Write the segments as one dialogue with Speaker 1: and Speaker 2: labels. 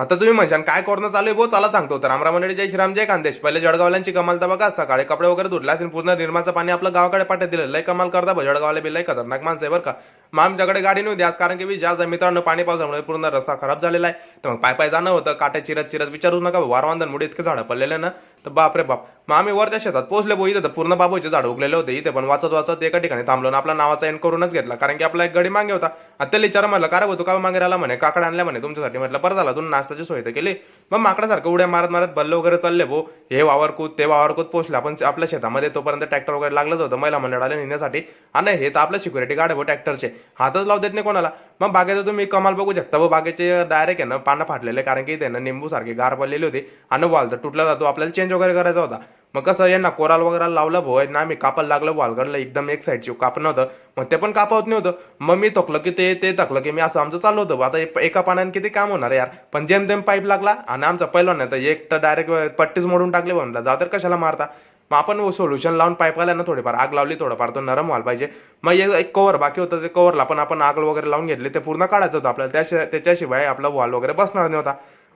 Speaker 1: आता तुम्ही म्हणशाल काय करणं चालू आहे बो? चला सांगतो. तर रामराम जय श्रीराम जय खानदेश पहिले जळगावल्यांची कमाल तर बघा सकाळी कपडे वगैरे धुतला असेल पूर्ण निर्माचं पाणी आपलं गावाकडे पाठवत दिलं. लय कमाल करता भाऊ जळगावले बी लय खतरनाक माणसं आहे बरं का. मग आमच्याकडे गाडी नव्हती आज कारण की मी जास्त मित्रांनो पाणी पावसामुळे पूर्ण रस्ता खराब झालेला आहे. तर मग पाय पाय जाणं होतं काटे चिरत चिरत विचारूच नका वारवांधनमुळे इतके झाडं पडलेले ना. तर बापरे बाप. मग आम्ही वरच्या शेतात पोहोचले भाऊ इथे तर पूर्ण बाबूचे झाड उगलेले होते. इथे पण वाचत वाचत एका ठिकाणी थांबलो ना आपला नावाचा एंड करूनच घेतला कारण की आपला एक गडी मागे होता. आता विचार म्हणलं काय होतो का मागे राहिला म्हणे? काकड आणल्या म्हणे तुमच्यासाठी. म्हटलं बरं झाला तुम्ही नाश्त्याची सोय तर केली. मग माकडासारखं उड्या मारत मारत बल्ल वगैरे चालले भाऊ. हे वावर कूद ते वावर कूद पोहोचले. आपण आपल्या शेतामध्ये तोपर्यंत ट्रॅक्टर वगैरे लागलंच होतं महिला मंडळाला नेण्यासाठी. आणि हे तर आपलं सिक्युरिटी गार्ड आहे भाऊ ट्रॅक्टरचे. हातच लावू देत नाही कोणाला. मग बागेचं तुम्ही कमाल बघू शकता. व बागेचे डायरेक्ट आहे ना पानं फाटलेले कारण की ते ना निंबूसारखे गार पडलेले होते आणि वाल तर तुटला जातो. आपल्याला चेंज वगैरे करायचा होता. मग कसं यांना कोराल वगैरे लावलं भाऊ ना मी कापायला लागलं वालगडलं एकदम एक साईडची कापणं होतं. मग ते पण कापवत नव्हतं. मग मी थकलं की ते ते थकलं की मी असं आमचं चालू होतं. आता एका पाण्याने किती काम होणार यार? पण जेम तेम पाईप लागला आणि आमचा पहिला नाही तर एक तर डायरेक्ट पट्टीच मोडून टाकले म्हणलं जा तर कशाला मारता. मग आपण सोल्युशन लावून पाईपला ना थोडीफार आग लावली थोडंफार तो नरम व्हायला पाहिजे. मग एक- एक कवर बाकी होतं ते कवरला पण आपण आग वगैरे लावून घेतले ते पूर्ण काढायचं होतं आपल्याला. त्याशिवाय त्याच्याशिवाय आपला वॉल वगैरे बसणार नाही होता.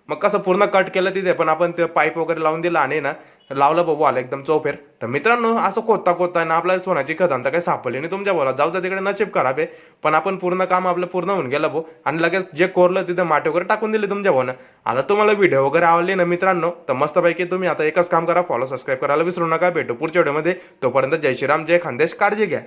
Speaker 1: मग कसं पूर्ण कट केलं तिथे पण आपण ते पाईप वगैरे लावून दिला आणि ना लावलं बघू आलं एकदम चौफेर तर मित्रांनो असं कोता कोता ना आपल्याला सोन्याची खदांत काही सापडली नाही. तुमच्या बोला जाऊ तर तिकडे नशीब खराब आहे. पण आपण पूर्ण काम आपलं पूर्ण होऊन गेलं भाऊ. आणि लगेच जे कोरलं तिथे माटे वगैरे टाकून दिले तुमच्या भाऊ आता तुम्हाला व्हिडिओ वगैरे आवडले ना मित्रांनो तर मस्तपैकी तुम्ही आता एकच काम करा फॉलो सबस्क्राईब करायला विसरू नका. भेटू पुढच्या व्हिडिओमध्ये तोपर्यंत जय श्रीराम जय खानदेश. काळजी घ्या.